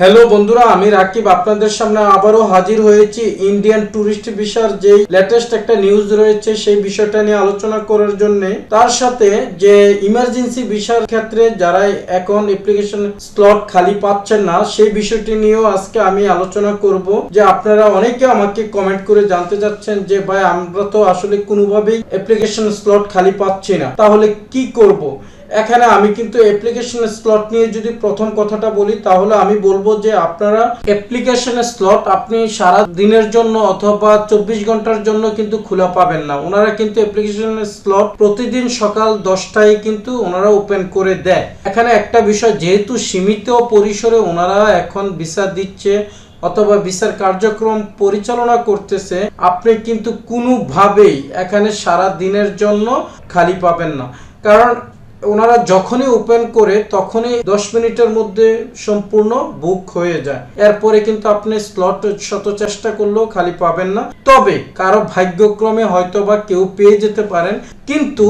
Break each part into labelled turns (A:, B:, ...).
A: Hello বন্ধুরা, আমি রাকিব। আপনাদের সামনে আবারও হাজির হয়েছি ইন্ডিয়ান ট্যুরিস্ট ভিসার যে লেটেস্ট একটা নিউজ রয়েছে, সেই বিষয়টা নিয়ে আলোচনা করার জন্য। তার সাথে যে ইমার্জেন্সি ভিসার ক্ষেত্রে যারা এখন অ্যাপ্লিকেশন স্লট খালি পাচ্ছেন না, সেই বিষয়টি নিয়েও আজকে আমি আলোচনা করব। যে আপনারা অনেকে আমাকে কমেন্ট করে জানতে চাচ্ছেন যে, ভাই, আমরা তো আসলে কোনোভাবেই অ্যাপ্লিকেশন স্লট খালি পাচ্ছি না। তাহলে কি করব? এখানে আমি কিন্তু অ্যাপ্লিকেশন স্লট নিয়ে যদি প্রথম কথাটা বলি, তাহলে আমি বলব যে আপনারা অ্যাপ্লিকেশন স্লট আপনি সারা দিনের জন্য অথবা চব্বিশ ঘণ্টার জন্য কিন্তু খোলা পাবেন না। ওনারা কিন্তু অ্যাপ্লিকেশন স্লট প্রতিদিন সকাল দশটায় কিন্তু ওনারা ওপেন করে দেয়। এখানে একটা বিষয়, যেহেতু সীমিত পরিসরে ওনারা এখন ভিসা দিচ্ছে অথবা বিচার কার্যক্রম পরিচালনা করতেছে, আপনি কিন্তু কোনোভাবেই এখানে সারা দিনের জন্য খালি পাবেন না। কারণ ওনারা যখনই ওপেন করে, তখনই দশ মিনিটের মধ্যে সম্পূর্ণ বুক হয়ে যায়। এরপরে কিন্তু আপনি স্লট শত চেষ্টা করলেও খালি পাবেন না। তবে কারও ভাগ্যক্রমে হয়তো বা কেউ পেয়ে যেতে পারেন। কিন্তু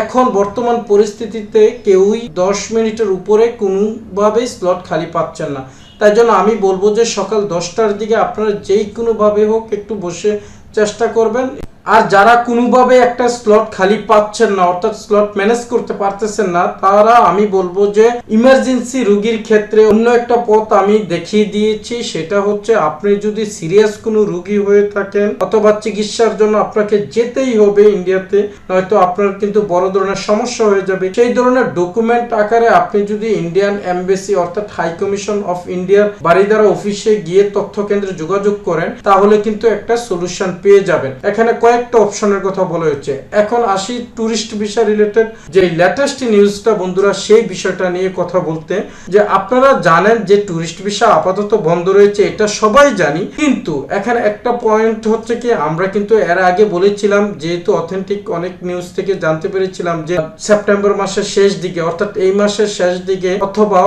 A: এখন বর্তমান পরিস্থিতিতে কেউই দশ মিনিটের উপরে কোনোভাবেই স্লট খালি পাচ্ছেন না। তাই জন্য আমি বলব যে সকাল দশটার দিকে আপনারা যেই কোনোভাবে হোক একটু বসে চেষ্টা করবেন। আর যারা কোনোভাবে একটা স্লট খালি পাচ্ছেন না, অর্থাৎ স্লট ম্যানেজ করতে পারতেছেন না, তারা আমি বলব যে ইমার্জেন্সি রোগীর ক্ষেত্রে অন্য একটা পথ আমি দেখিয়ে দিয়েছি, সেটা হচ্ছে আপনি যদি সিরিয়াস কোনো রোগী হয়ে থাকেন অথবা চিকিৎসার জন্য আপনাকে যেতেই হবে ইন্ডিয়াতে, নয়তো আপনার কিন্তু বড় ধরনের সমস্যা হয়ে যাবে। সেই ধরনের ডকুমেন্ট আকারে আপনি যদি ইন্ডিয়ান এমবেসি অর্থাৎ হাই কমিশন অফ ইন্ডিয়ার বাড়িদারা অফিসে গিয়ে তথ্য কেন্দ্রে যোগাযোগ করেন, তাহলে কিন্তু একটা সলিউশন পেয়ে যাবেন। এখানে কয়েকটা অপশনের কথা বলা হয়েছে। এখন আসি ট্যুরিস্ট ভিসা রিলেটেড যে লেটেস্ট নিউজটা বন্ধুরা, সেই বিষয়টা নিয়ে কথা বলতে। যে আপনারা জানেন যে ট্যুরিস্ট ভিসা আপাতত বন্ধ রয়েছে, এটা সবাই জানি। কিন্তু এখানে একটা পয়েন্ট হচ্ছে কি, আমরা কিন্তু এর আগে বলেছিলাম, যেহেতু অথেন্টিক অনেক নিউজ থেকে জানতে পেরেছিলাম যে সেপ্টেম্বর মাসের শেষ দিকে, অর্থাৎ এই মাসের শেষ দিকে, অথবা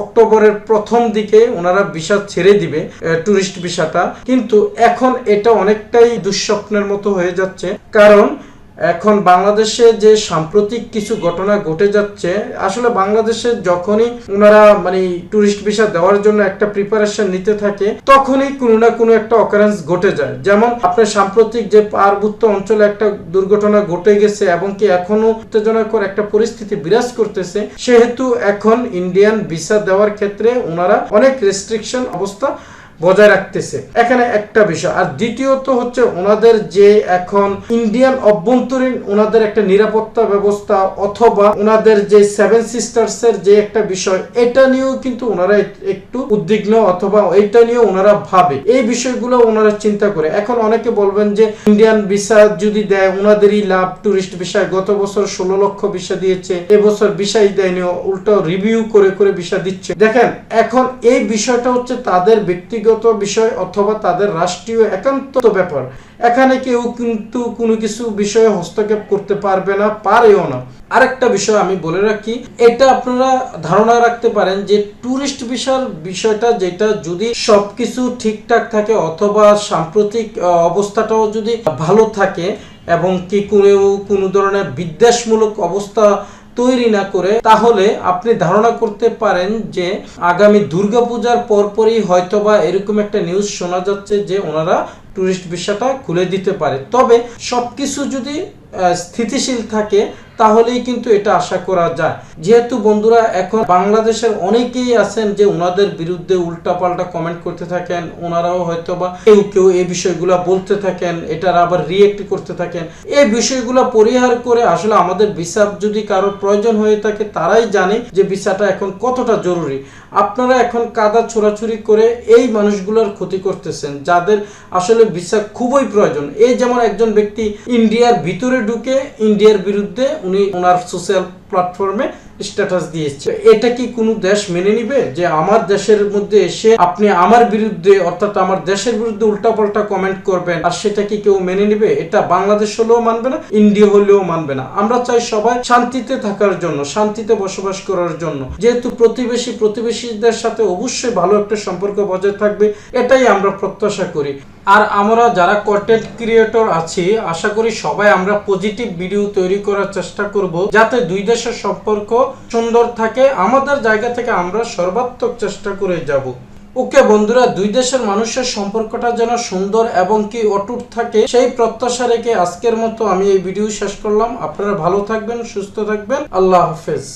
A: অক্টোবরের প্রথম দিকে ওনারা ভিসা ছেড়ে দিবে টুরিস্ট ভিসাটা। কিন্তু এখন এটা অনেকটাই দুঃস্বপ্নের মতো হয়ে যাচ্ছে। কারণ এখন বাংলাদেশে যে সাম্প্রতিক কিছু ঘটনা ঘটে যাচ্ছে, আসলে বাংলাদেশে যখনই ওনারা মানে টুরিস্ট ভিসা দেওয়ার জন্য একটা প্রিপারেশন নিতে থাকে, তখনই কোনো না কোনো একটা অকারেন্স ঘটে যায়। যেমন আপনার সাম্প্রতিক যে পার্বত্য অঞ্চলে একটা দুর্ঘটনা ঘটে গেছে এবং কি এখনও উত্তেজনাকর একটা পরিস্থিতি বিরাজ করতেছে, সেহেতু এখন ইন্ডিয়ান ভিসা দেওয়ার ক্ষেত্রে ওনারা অনেক রেস্ট্রিকশন অবস্থা বজায় রাখতেছে। এখানে একটা বিষয়। আর দ্বিতীয়ত হচ্ছে ওনাদের যে এখন ইন্ডিয়ান অভ্যন্তরীণ ওনাদের একটা নিরাপত্তা ব্যবস্থা অথবা ওনাদের যে সেভেন সিস্টার্স এর যে একটা বিষয়, এটা নিয়েও কিন্তু ওনারা একটু উদ্বিগ্ন অথবা এটা নিয়ে ওনারা ভাবে। এই বিষয়গুলো ওনারা চিন্তা করে। এখন অনেকে বলবেন যে ইন্ডিয়ান ভিসা যদি দেয়, ওনাদেরই লাভ। টুরিস্ট বিষয় গত বছর ষোলো লক্ষ ভিসা দিয়েছে এবছর ভিসাই দেয়নি, উল্টো রিভিউ করে করে ভিসা দিচ্ছে। দেখেন, এখন এই বিষয়টা হচ্ছে তাদের ব্যক্তিগত ব্যক্তিগত বিষয় অথবা তাদের রাষ্ট্রীয় একান্ত ব্যাপার। এখানে কেউ কিন্তু কোনো কিছু বিষয়ে হস্তক্ষেপ করতে পারবে না, পারেও না। আরেকটা বিষয় আমি বলে রাখি, এটা আপনারা ধারণা রাখতে পারেন যে ট্যুরিস্ট ভিসার বিষয়টা যেটা যদি সবকিছু ঠিকঠাক থাকে অথবা সাম্প্রতিক অবস্থাটাও যদি ভালো থাকে এবং কি কোনো কোনো ধরনের বিদ্বেষমূলক অবস্থা তৈরি না করে, তাহলে আপনি ধারণা করতে পারেন যে আগামী দুর্গাপূজার পরপরই হয়তোবা এরকম একটা নিউজ শোনা যাচ্ছে যে ওনারা টুরিস্ট ভিসাটা খুলে দিতে পারে। তবে সবকিছু যদি স্থিতিশীল থাকে তাহলেই কিন্তু এটা আশা করা যায়। যেহেতু বন্ধুরা, এখন বাংলাদেশের অনেকেই আছেন যে ওনাদের বিরুদ্ধে উল্টাপাল্টা কমেন্ট করতে থাকেন। ওনারাও হয়তো বা কেউ কেউ এই বিষয়গুলো বলতে থাকেন, এটার আবার রিয়েক্ট করতে থাকেন। এই বিষয়গুলো পরিহার করে আসলে আমাদের ভিসা যদি কারোর প্রয়োজন হয়ে থাকে, তারাই জানে যে ভিসাটা এখন কতটা জরুরি। আপনারা এখন কাদা ছোড়াছুরি করে এই মানুষগুলোর ক্ষতি করতেছেন, যাদের আসলে ভিসা খুবই প্রয়োজন। এই যেমন একজন ব্যক্তি ইন্ডিয়ার ভিতরে ঢুকে, ইন্ডিয়ার বিরুদ্ধে উনি ওনার সোশ্যাল প্ল্যাটফর্মে স্ট্যাটাস দিয়েছে। এটা কি কোনো দেশ মেনে নিবে যে আমার দেশের মধ্যে এসে আপনি আমার বিরুদ্ধে অর্থাৎ আমার দেশের বিরুদ্ধে উল্টাপাল্টা কমেন্ট করবেন, আর সেটা কি কেউ মেনে নিবে? এটা বাংলাদেশ হলেও মানবে না, ইন্ডিয়া হলেও মানবে না। আমরা চাই সবাই শান্তিতে থাকার জন্য, শান্তিতে বসবাস করার জন্য। যেহেতু প্রতিবেশী প্রতিবেশীদের সাথে অবশ্যই ভালো একটা সম্পর্ক বজায় থাকবে, এটাই আমরা প্রত্যাশা করি। আর আমরা যারা কন্টেন্ট ক্রিয়েটর আছি, আশা করি সবাই আমরা পজিটিভ ভিডিও তৈরি করার চেষ্টা করব যাতে দুই দেশের সম্পর্ক সুন্দর থাকে। আমাদের জায়গা থেকে আমরা সর্বাত্মক চেষ্টা করে যাব। ওকে বন্ধুরা, দুই দেশের মানুষের সম্পর্কটা যেন সুন্দর এবং কি অটুট থাকে, সেই প্রত্যাশা রেখে আজকের মতো আমি এই ভিডিও শেষ করলাম। আপনারা ভালো থাকবেন, সুস্থ থাকবেন। আল্লাহ হাফেজ।